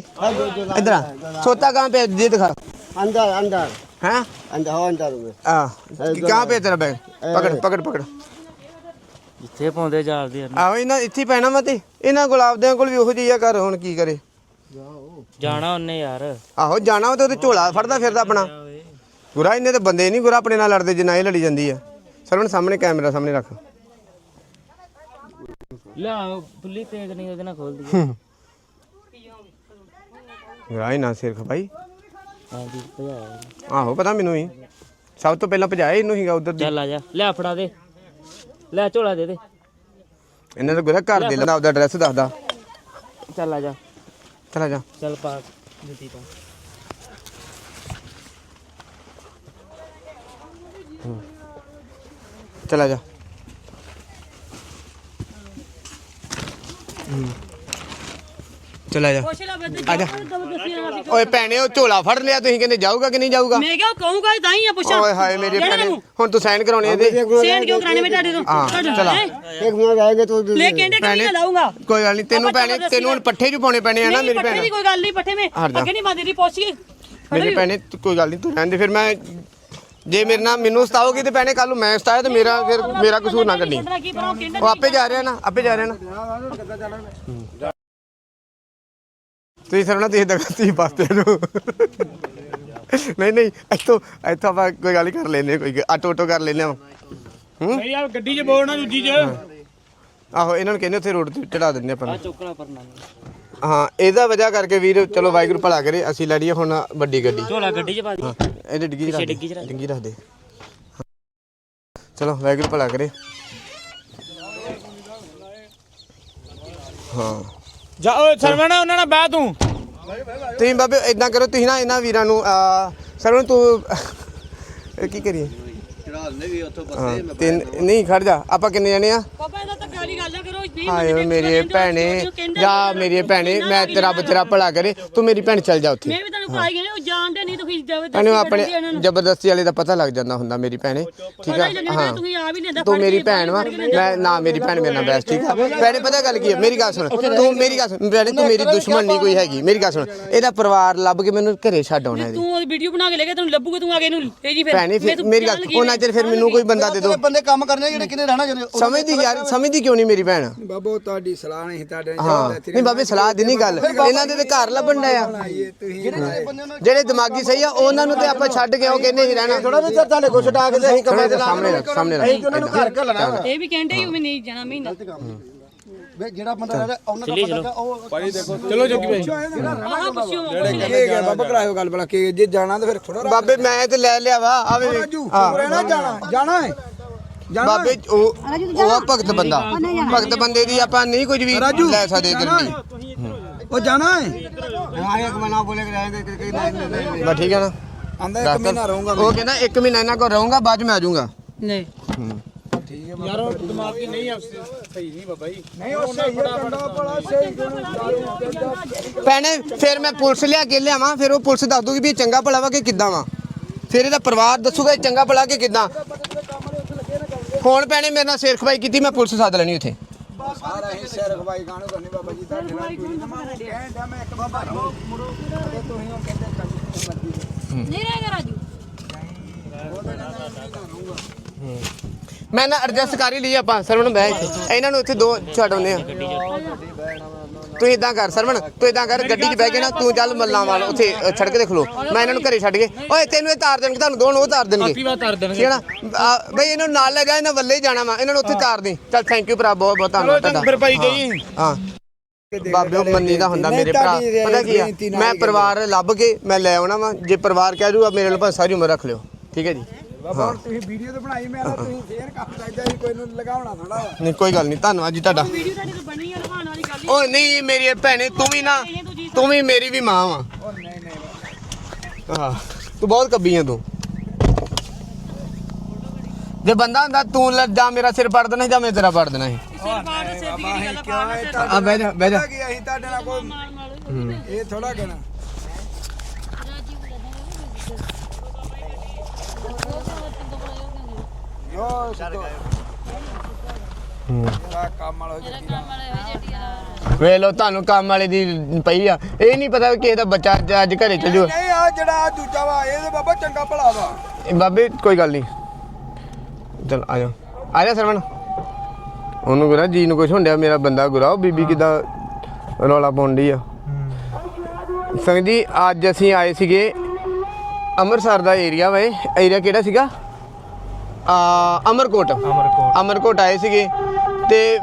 इधर आ सोता कहाँ पे है ये दिखा अंदर अंदर हैं अंदर हो अंदर में आ कहाँ पे है तेरा बैग पकड़ पकड़ पकड़ ਜਿੱਥੇ ਪਾਉਂਦੇ ਜਾਲਦੇ ਆ ਆਹੋ ਇਹਨਾਂ ਇੱਥੇ ਹੀ ਪੈਣਾ ਵਾ ਤੇ ਇਹਨਾਂ ਗੁਲਾਬਦਿਆਂ ਕੋਲ ਵੀ ਉਹੋ ਜਿਹੀ ਆ ਘਰ ਹੁਣ ਕੀ ਕਰੇ ਜਾਣਾ ਉਹਨੇ ਯਾਰ ਆਹੋ ਜਾਣਾ ਉਹ ਤੇ ਉਹਦੇ ਝੋਲਾ ਫੜਦਾ ਫਿਰਦਾ ਆਪਣਾ ਗੁਰਾ ਇਹਨੇ ਤੇ ਬੰਦੇ ਨਹੀਂ ਗੁਰਾ ਆਪਣੇ ਨਾਲ ਲੜਦੇ ਜਿੰਨਾ ਇਹ ਲੜੀ ਜਾਂਦੀ ਆ ਸਰਵਣ ਸਾਹਮਣੇ ਕੈਮਰਾ ਸਾਹਮਣੇ ਰੱਖ ਲਿਆ ਪੁੱਲੀ ਤੇਗ ਨਹੀਂ ਉਹਦੇ ਨਾਲ ਖੋਲਦੀ ਹੀ ਨਾ ਸਿਰ ਖਪਾਈ ਹਾਂਜੀ ਭਜਾ ਆਹੋ ਪਤਾ ਮੈਨੂੰ ਹੀ ਸਭ ਤੋਂ ਪਹਿਲਾਂ ਭਜਾਏ ਇਹਨੂੰ ਹੀਗਾ ਉਧਰ ਦੀ। ਚੱਲ ਆ ਜਾ। ਲਿਆ ਫੜਾ ਦੇ। ਲੈ ਝੋਲਾ ਦੇ ਦੇ। ਇਹਨਾਂ ਦਾ ਗੁਰਾ ਘਰ ਦੇ ਲੰਦਾ ਉਹਦਾ ਐਡਰੈਸ ਦੱਸਦਾ। ਚੱਲ ਆ ਜਾ। ਚਲਾ ਜਾ। ਚੱਲ ਪਾ ਜੁੱਤੀ ਪਾ ਚਲਾ ਜਾ। ਚਲਾ ਜਾ ਪੁੱਛ ਲੈ ਬੰਦੇ ਆ ਜਾ ਜ਼ਬਰਦਸਤੀ ਨਾਲ ਅਸੀਂ ਓਏ ਭੈਣੇ ਉਹ ਝੋਲਾ ਫੜ ਲਿਆ ਤੁਸੀਂ ਕਹਿੰਦੇ ਜਾਊਗਾ ਕਿ ਨਹੀਂ ਜਾਊਗਾ ਮੈਂ ਕਿਹਾ ਕਹੂੰਗਾ ਤਾਂ ਹੀ ਆ ਪੁੱਛਾਂ ਓਏ ਹਾਏ ਮੇਰੇ ਭੈਣੇ ਹੁਣ ਤੂੰ ਸਾਈਨ ਕਰਾਉਣੇ ਇਹਦੇ ਸੇਨ ਕਿਉਂ ਕਰਾਣੇ ਮੈਂ ਤੁਹਾਡੇ ਤੋਂ ਹਾਂ, ਚਲਾ। ਹੈਂ? एक मिनट आएंगे तो ਲੈ ਕਹਿੰਦੇ ਕਿ ਲਾਉਂਗਾ ਕੋਈ ਗੱਲ ਨਹੀਂ ਤੈਨੂੰ ਭੈਣੇ ਤੈਨੂੰ ਹੁਣ ਪੱਠੇ ਚ ਪਾਉਣੇ ਪੈਣੇ ਆ ਨਾ ਨਹੀਂ ਮੇਰੀ ਪੱਠੇ ਭੈਣ ਦੀ ਕੋਈ ਗੱਲ ਨਹੀਂ ਪੱਠੇ ਮੈਂ ਹਟ ਜਾ। ਅੱਗੇ ਨਹੀਂ ਬਾਦੀ ਦੀ ਪੁੱਛ ਕੇ ਮੇਰੀ ਭੈਣੇ ਤੂੰ ਕੋਈ ਗੱਲ ਨਹੀਂ ਤੂੰ ਰਹਿਣ ਦੇ ਫਿਰ ਮੈਂ ਜੇ ਮੇਰੇ ਨਾਲ ਮੈਨੂੰ ਸਤਾਓਗੀ ਤੇ ਭੈਣੇ ਕੱਲ ਨੂੰ ਮੈਂ ਸਤਾਇਆ ਤੇ ਮੇਰਾ ਫਿਰ ਮੇਰਾ ਕਸੂਰ ਨਾ ਕੱਢੀ ਕੱਢਣਾ ਕੀ ਬਣਾਓ ਕਹਿੰਦੇ ਉਹ ਆਪੇ ਜਾ ਰਿਹਾ ਨਾ ਆਪੇ ਜਾ ਰਿਹਾ ਨਾ ਤੁਸੀਂ ਸਰਣਾ ਤੁਸੀਂ ਦਗਾ ਤੁਸੀਂ ਪਾਸਤੇ ਨੂੰ। ਨਹੀਂ ਨਹੀਂ ਇੱਥੋਂ ਇੱਥੋਂ ਆਪਾਂ ਕੋਈ ਗੱਲ ਹੀ ਕਰ ਲੈਨੇ ਕੋਈ ਆਟੋ ਆਟੋ ਕਰ ਲੈਨੇ ਆ ਹੂੰ? ਨਹੀਂ ਯਾਰ ਗੱਡੀ 'ਚ ਬੋਲਣਾ ਦੂਜੀ 'ਚ। ਆਹੋ ਇਹਨਾਂ ਨੂੰ ਕਹਿੰਦੇ ਉੱਥੇ ਰੋਡ ਤੇ ਚੜਾ ਦਿੰਦੇ ਆਪਾਂ ਨੂੰ। ਚੁੱਕਣਾ ਪਰਨਾ ਹਾਂ ਇਹਦਾ ਵਜ੍ਹਾ ਕਰਕੇ ਵੀਰ ਚਲੋ ਵਾਹਿਗੁਰੂ ਭਲਾ ਕਰੇ ਅਸੀਂ ਲੈ ਲਈਏ ਹੁਣ ਵੱਡੀ ਗੱਡੀ। ਝੋਲਾ ਗੱਡੀ 'ਚ ਪਾ ਦੀ ਇਹਦੇ ਡਿੱਗੀ ਚ ਰੱਖ ਦੇ ਡਿੱਗੀ 'ਚ ਰੱਖ। ਡਿੱਗੀ ਰੱਖ ਦੇ। ਚਲੋ ਵਾਹਿਗੁਰੂ ਭਲਾ ਕਰੇ। ਹਾਂ। ਜਾ ਓਏ ਸਰਵਣਾ, ਉਹਨਾਂ ਨਾਲ ਬਹਿ ਤੂੰ। ਤੁਸੀਂ ਬਾਬੇ ਇਦਾਂ ਕਰੋ, ਤੁਸੀਂ ਨਾ ਇਹਨਾਂ ਵੀਰਾਂ ਨੂੰ ਆ ਸਰਵਣ ਤੂੰ, ਕੀ ਕਰੀਏ? ਚੜਾ ਦਿੰਦੇ ਵੀ ਉੱਥੋਂ ਬੱਸੇ ਤਿੰਨ ਨਹੀਂ ਖੜ ਜਾ। ਆਪਾਂ ਕਿੰਨੇ ਜਣੇ ਆ? ਪਾਪਾ ਇਹਦਾ ਤਾਂ ਪਿਆਰੀ ਗੱਲ ਨਾ ਕਰੋ ਨਹੀਂ ਹਾਏ ਓਏ ਮੰਨਦੇ, ਮੇਰੀ ਭੈਣੇ। ਉਹ ਕਹਿੰਦਾ ਜਾ ਵੀ ਮੇਰੀ ਭੈਣੇ ਕਹਿੰਦਾ ਮੈਂ ਵੀ ਤੇਰਾ ਨਾ ਤੇਰਾ ਭਲਾ ਕਰੇ। ਤੂੰ ਮੇਰੀ ਭੈਣ ਚੱਲ ਜਾ ਉੱਥੇ। ਮੈਂ ਵੀ ਤੁਹਾਨੂੰ ਪਾਈ ਗਏ ਉਹ ਜਾਣਦੇ ਨਹੀਂ ਤੁਸੀਂ ਜ਼ਬਰਦਸਤੀ ਆਪਣੇ ਵਾਲੇ ਦਾ ਪਤਾ ਲੱਗ ਜਾਂਦਾ ਹੁੰਦਾ ਮੇਰੀ ਭੈਣੇ। ਠੀਕ ਆ? ਹੀ ਲੱਗਦਾ ਹਾਂ। ਤੁਸੀਂ ਆ ਵੀ ਲੈਂਦਾ ਤੂੰ ਮੇਰੀ ਭੈਣ ਵਾ। ਮੈਂ ਨਾ ਮੇਰੀ ਭੈਣ ਮੇਰੇ ਨਾਲ ਬੈਸ ਠੀਕ ਆ? ਭੈਣੇ ਪਤਾ ਗੱਲ ਕੀ ਹੈ ਮੇਰੀ ਗੱਲ ਸੁਣ। ਤੂੰ ਮੇਰੀ ਗੱਲ ਸੁਣ। ਭੈਣੇ ਤੂੰ ਮੇਰੀ ਦੁਸ਼ਮਣ ਨਹੀਂ ਕੋਈ ਹੈਗੀ। ਮੇਰੀ ਗੱਲ ਸੁਣ। ਇਹਦਾ ਪਰਿਵਾਰ ਲੱਭ ਕੇ ਮੈਨੂੰ ਘਰੇ ਛੱਡ ਆਉਣਾ ਤੂੰ ਉਹ ਵੀਡੀਓ ਬਣਾ ਕੇ ਲੈ ਗਿਆ ਤੈਨੂੰ ਲੱਭੂਗਾ ਤੂੰ ਆ ਕੇ ਇਹਨੂੰ ਲੈ ਜੀ ਫਿਰ। ਭੈਣੇ ਫਿਰ ਮੇਰੀ ਗੱਲ ਉਹਨਾਂ ਚਿਰ ਫਿਰ ਮੈਨੂੰ ਕੋਈ ਬੰਦਾ ਦੇ ਦਿਓ ਬੰਦੇ ਕੰਮ ਕਰਨੇ ਜਿਹੜੇ ਕਿਨੇ ਰਹਿਣਾ ਚਾਹੁੰਦੇ ਸਮਝਦੀ ਯਾਰ ਸਮਝਦੀ ਕਿਉਂ ਨਹੀਂ ਮੇਰੀ ਭੈਣ? ਬਾਬੋ ਤੁਹਾਡੀ ਸਲਾਹ ਨਹੀਂ ਤੁਹਾਡੇ ਹਾਂ। ਨਹੀਂ ਬਾਬੇ ਸਲਾਹ ਦੀ ਨਹੀਂ ਗੱਲ ਇਹਨਾਂ ਦੇ ਤੇ ਘਰ ਲੱਭਣ ਡਿਆ। ਆ ਜਿਹੜੇ ਦਿਮਾਗੀ ਸਹੀ ਆ ਉਹਨਾਂ ਨੂੰ ਤੇ ਆਪਾਂ ਛੱਡ ਕੇ ਉਹ ਕਹਿੰਦੇ ਹੀ ਰਹਿਣਾ। ਥੋੜਾ ਵੀ ਤੁਹਾਡੇ ਕੁਛ ਡਾ ਕੇ ਅਸੀਂ ਕਮਰੇ ਦੇ ਸਾਹਮਣੇ ਰੱਖ ਸਾਹਮਣੇ ਰੱਖ ਉਹਨਾਂ ਨੂੰ ਘਰ ਘੱਲਣਾ ਇਹ ਵੀ ਕਹਿੰਦੇ ਹੀ ਵੀ ਨਹੀਂ ਜਾਣਾ ਮਹੀਨਾ। ਵੇ ਜਿਹੜਾ ਬੰਦਾ ਰਹਿ ਉਹਨਾਂ ਦਾ ਪਤਾ ਕਿ ਉਹ ਭਾਈ ਦੇਖੋ ਚਲੋ ਜੋਗੀ ਭਾਈ। ਆਹ ਪੁੱਛਿਓ ਕੀ ਗਿਆ ਬਾਬਾ ਕਰਾਇਓ ਗੱਲ ਬਲਾ ਕੀ ਜੇ ਜਾਣਾ ਤਾਂ ਫਿਰ ਥੋੜਾ ਬਾਬੇ ਮੈਂ ਤੇ ਲੈ ਲਿਆ ਵਾ ਆ ਵੇ ਰਹਿਣਾ ਜਾਣਾ ਜਾਣਾ ਹੈ। ਬਾਬੇ ਉਹ ਉਹ ਭਗਤ ਬੰਦਾ। ਭਗਤ ਬੰਦੇ ਦੀ ਆਪਾਂ ਨਹੀਂ ਕੁਝ ਵੀ ਲੈ ਸਕਦੇ ਗਰਮੀ ਉਹ ਜਾਣਾ ਹੈ। ਆਇਆ ਕਿ ਮਨਾ ਬੋਲੇ ਕਿ ਰਹਿੰਦੇ ਬਾ ਠੀਕ ਹੈ ਨਾ। ਆਂਦਾ ਇੱਕ ਮਹੀਨਾ ਰਹੂੰਗਾ ਉਹ ਕਹਿੰਦਾ ਇੱਕ ਮਹੀਨਾ ਇਹਨਾਂ ਕੋਲ ਰਹੂੰਗਾ ਬਾਅਦ ਵਿੱਚ ਮੈਂ ਆ ਜਾਊਂਗਾ। ਨਹੀਂ। ਯਾਰ ਉਹ ਦਿਮਾਗ ਦੀ ਨਹੀਂ ਅਫਸ- ਸਹੀ ਨਹੀਂ ਬਾਬਾ ਜੀ। ਨਹੀਂ ਉਹ ਸਹੀ ਹੈ ਚੰਗਾ ਭਲਾ ਸਹੀ ਕਿਉਂ ਭੈਣੇ ਫਿਰ ਮੈਂ ਪੁਲਿਸ ਲਿਆ ਕੇ ਲਿਆਵਾਂ ਫਿਰ ਉਹ ਪੁਲਿਸ ਦੱਸ ਦੂਗੀ ਵੀ ਇਹ ਚੰਗਾ ਭਲਾ ਵਾ ਕਿ ਕਿੱਦਾਂ ਵਾ। ਫਿਰ ਇਹਦਾ ਪਰਿਵਾਰ ਦੱਸੂਗਾ ਇਹ ਚੰਗਾ ਭਲਾ ਕਿ ਕਿੱਦਾਂ। ਹੁਣ ਭੈਣੇ ਮੇਰੇ ਨਾਲ ਸਿਰ ਖਪਾਈ ਕੀਤੀ ਮੈਂ ਪੁਲਿਸ ਸੱਦ ਲੈਣੀ ਉੱਥੇ। ਸਾਰਾ ਹੀ ਸਿਰ ਖਵਾਈ ਗਾਣੋ ਕਰਨੀ ਬਾਬਾ ਜੀ ਤੁਹਾਡੇ ਨਾਲ ਕੋਈ ਨਹੀਂ ਕਹਿੰਦਾ ਮੈਂ ਇੱਕ ਬਾਬਾ ਮੁੜੋ ਮੁੜੋ ਤੇ ਤੁਸੀਂ ਉਹ ਕਹਿੰਦੇ ਚੱਲ ਨਹੀਂ ਰਹੇਗਾ ਰਾਜੂ। ਮੈਂ ਨਾ ਐਡਜਸਟ ਕਰ ਹੀ ਲਈ ਆਪਾਂ ਸਰਵਣ ਬਹਿ ਇੱਥੇ। ਇਹਨਾਂ ਨੂੰ ਇੱਥੇ ਦੋ ਛੱਡਉਨੇ ਆ। ਤੂੰ ਇਦਾਂ ਕਰ ਸਰਵਣ ਤੂੰ ਇਦਾਂ ਕਰ ਗੱਡੀ 'ਚ ਬਹਿ ਕੇ ਨਾ ਤੂੰ ਚੱਲ ਮੱਲਾਂ ਵਾਲ ਉੱਥੇ ਅ, ਸੜਕ ਤੇ ਖਲੋ ਮੈਂ ਇਹਨਾਂ ਨੂੰ ਘਰੇ ਛੱਡ ਕੇ ਓਏ ਤੈਨੂੰ ਇਹ ਤਾਰ ਦੇਣਗੇ ਤੁਹਾਨੂੰ ਦੋਨੋਂ ਉਹ ਤਾਰ ਦੇਣਗੇ। ਕੀ ਬਾਤ ਕਰ ਦੇਣਗੇ। ਠੀਕ ਹੈ ਨਾ? ਆ, ਬਈ ਇਹਨਾਂ ਨੂੰ ਨਾਲ ਲੈ ਜਾ ਇਹਨਾਂ ਵੱਲੇ ਹੀ ਜਾਣਾ ਵਾ ਇਹਨਾਂ ਨੂੰ ਉੱਥੇ ਤਾਰ ਦੇ। ਚੱਲ ਥੈਂਕ ਯੂ ਭਰਾ ਬਹੁਤ ਬਹੁਤ ਧੰਨਵਾਦ ਤੁਹਾਡਾ। ਫਿਰ ਭਾਈ ਗਈ। ਹਾਂ ਬਾਬੇ ਉਹ ਮੰਨੀ ਦਾ ਹੁੰਦਾ ਮੇਰੇ ਭਰਾ। ਪਤਾ ਕੀ ਆ? ਮੈਂ ਪਰਿਵਾਰ ਲੱਭ ਕੇ ਮੈਂ ਲੈ ਆਉਣਾ ਵਾ। ਜੇ ਪਰਿਵਾਰ ਕਹਿ ਜੂਗਾ ਮੇਰੇ ਨਾਲ ਭਾਵੇਂ ਸਾਰੀ ਉਮਰ ਰੱਖ ਲਿਓ। ਠੀਕ ਹੈ ਜੀ? ਬਾਬਾ ਹੁਣ ਤੁਸੀਂ ਵੀਡੀਓ ਤੇ ਬਣਾਈ ਮੇਰਾ ਤੁਸੀਂ ਸ਼ੇਅਰ ਕਰ ਚਾਹੀਦਾ ਸੀ ਕੋਈ ਨੂੰ ਲਗਾਉਣਾ ਥੋੜਾ ਨਹੀਂ ਕੋਈ ਗੱਲ ਨਹੀਂ ਧੰਨਵਾਦ ਜੀ ਤੁਹਾਡਾ। ਵੀਡੀਓ ਤੁਹਾਡੀ ਤਾਂ ਬਣੀ ਆ ਲਵਾਉਣ ਵਾਲੀ ਗੱਲ ਹੀ। ਓਏ ਨਹੀਂ ਮੇਰੀ ਭੈਣੇ ਤੂੰ ਵੀ ਨਾ ਤੂੰ ਵੀ ਮੇਰੀ ਵੀ ਮਾਂ ਵਾ। ਨਹੀਂ ਨਹੀਂ ਹਾਂ ਤੂੰ ਬਹੁਤ ਕੱਬੀ ਆ ਤੂੰ। ਜੇ ਬੰਦਾ ਹੁੰਦਾ ਤੂੰ ਲ- ਜਾਂ ਮੇਰਾ ਸਿਰ ਪੜ ਦੇਣਾ ਜਾਂ ਮੈਂ ਤੇਰਾ ਪੜ ਦੇਣਾ ਸੀ। ਸਿਰ ਪਾੜ ਸਿਰ ਦੀ ਕਿਹੜੀ ਗੱਲ ਆ ਪਾੜ ਸਿਰ ਆ ਬਹਿ ਜਾ ਬਹਿ ਜਾ। ਕੀ ਅਸੀਂ ਤੁਹਾਡੇ ਨਾਲ ਕੋਈ ਮਾਰ ਮਾਰ ਇਹ ਥੋੜਾ ਕਹਿਣਾ। ਯੋ ਸਿੱਧੋ ਜਿਹੜਾ ਕੰਮ ਵਾਲਾ ਜੱਟੀ ਵੇ ਲੋ ਤੁਹਾਨੂੰ ਕੰਮ ਵਾਲੇ ਦੀ ਪਈ ਆ। ਇਹ ਨਹੀਂ ਪਤਾ ਕਿ ਕਿਸੇ ਦਾ ਬੱਚਾ ਅੱਜ- ਅੱਜ ਘਰੇ ਚੱਲ। ਜੂ ਨਹੀਂ ਆ ਜਿਹੜਾ ਆਹ ਦੂਜਾ ਵਾ ਇਹ ਤੇ ਬਾਬਾ ਚੰਗਾ ਭਲਾ ਵਾ। ਇਹ ਬਾਬੇ ਕੋਈ ਗੱਲ ਨਹੀਂ। ਚਲ ਆ ਜਾ ਆ ਜਾ ਸਰਵਣ। ਉਹਨੂੰ ਗੁਰਾ ਜੀ ਨੂੰ ਕੁਝ ਹੁੰਦਿਆ ਮੇਰਾ ਬੰਦਾ ਗੁਰਾ ਉਹ ਬੀਬੀ ਕਿਦਾਂ ਰੌਲਾ ਪਾਉਂਦੀ ਆ। ਸੰਗ ਜੀ ਅੱਜ ਅਸੀਂ ਆਏ ਸੀਗੇ ਅੰਮ੍ਰਿਤਸਰ ਦਾ ਏਰੀਆ ਵਾ ਇਹ। ਏਰੀਆ ਕਿਹੜਾ ਸੀਗਾ? ਅਮਰਕੋਟ। ਅਮਰਕੋਟ। ਅਮਰਕੋਟ ਆਏ ਸੀਗੇ ਤੇ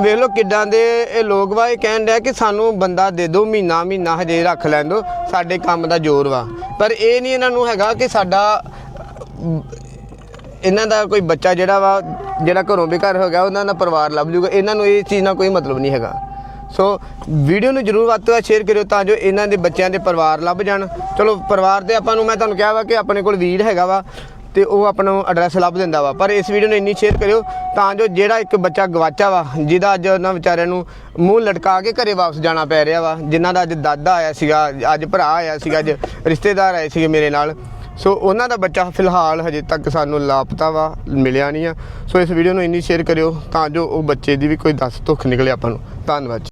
ਵੇਖ ਲਓ ਕਿੱਦਾਂ ਦੇ ਇਹ ਲੋਕ ਵਾ ਇਹ ਕਹਿਣ ਡਿਆ ਕਿ ਸਾਨੂੰ ਬੰਦਾ ਦੇ ਦਿਓ ਮਹੀਨਾ ਮਹੀਨਾ ਹਜੇ ਰੱਖ ਲੈਣ ਦਿਓ ਸਾਡੇ ਕੰਮ ਦਾ ਜ਼ੋਰ ਵਾ। ਪਰ ਇਹ ਨਹੀਂ ਇਹਨਾਂ ਨੂੰ ਹੈਗਾ ਕਿ ਸਾਡਾ ਇਹਨਾਂ ਦਾ ਕੋਈ ਬੱਚਾ ਜਿਹੜਾ ਵਾ ਜਿਹੜਾ ਘਰੋਂ ਬੇਘਰ ਹੋ ਗਿਆ ਉਹਨਾਂ ਦਾ ਪਰਿਵਾਰ ਲੱਭ ਜੂਗਾ। ਇਹਨਾਂ ਨੂੰ ਇਹ ਚੀਜ਼ ਨਾਲ ਕੋਈ ਮਤਲਬ ਨਹੀਂ ਹੈਗਾ। ਸੋ ਵੀਡੀਓ ਨੂੰ ਜਰੂਰ ਵੱਧ ਤੋਂ ਵੱਧ ਸ਼ੇਅਰ ਕਰਿਓ ਤਾਂ ਜੋ ਇਹਨਾਂ ਦੇ ਬੱਚਿਆਂ ਦੇ ਪਰਿਵਾਰ ਲੱਭ ਜਾਣ। ਚਲੋ ਪਰਿਵਾਰ ਦੇ ਆਪਾਂ ਨੂੰ ਮੈਂ ਤੁਹਾਨੂੰ ਕਿਹਾ ਵਾ ਕਿ ਆਪਣੇ ਕੋਲ ਵੀਰ ਹੈਗਾ ਵਾ ਤੇ ਉਹ ਆਪਾਂ ਨੂੰ ਐਡਰੈਸ ਲੱਭ ਦਿੰਦਾ ਵਾ। ਪਰ ਇਸ ਵੀਡੀਓ ਨੂੰ ਇੰਨੀ ਸ਼ੇਅਰ ਕਰਿਓ ਤਾਂ ਜੋ ਜਿਹੜਾ ਇੱਕ ਬੱਚਾ ਗਵਾਚਾ ਵਾ, ਜਿਹਦਾ ਅੱਜ ਉਹਨਾਂ ਵਿਚਾਰਿਆਂ ਨੂੰ ਮੂੰਹ ਲਟਕਾ ਕੇ ਘਰੇ ਵਾਪਸ ਜਾਣਾ ਪੈ ਰਿਹਾ ਵਾ, ਜਿਨ੍ਹਾਂ ਦਾ ਅੱਜ ਦਾਦਾ ਆਇਆ ਸੀਗਾ, ਅੱਜ ਭਰਾ ਆਇਆ ਸੀਗਾ, ਅੱਜ ਰਿਸ਼ਤੇਦਾਰ ਆਏ ਸੀਗੇ ਮੇਰੇ ਨਾਲ। ਸੋ ਉਹਨਾਂ ਦਾ ਬੱਚਾ ਫਿਲਹਾਲ ਹਜੇ ਤੱਕ ਸਾਨੂੰ ਲਾਪਤਾ ਵਾ, ਮਿਲਿਆ ਨਹੀਂ ਆ। ਸੋ ਇਸ ਵੀਡੀਓ ਨੂੰ ਇੰਨੀ ਸ਼ੇਅਰ ਕਰਿਓ ਤਾਂ ਜੋ ਉਹ ਬੱਚੇ ਦੀ ਵੀ ਕੋਈ ਦੱਸ ਧੁੱਖ ਨਿਕਲੇ ਆਪਾਂ ਨੂੰ। ਧੰਨਵਾਦ ਜੀ।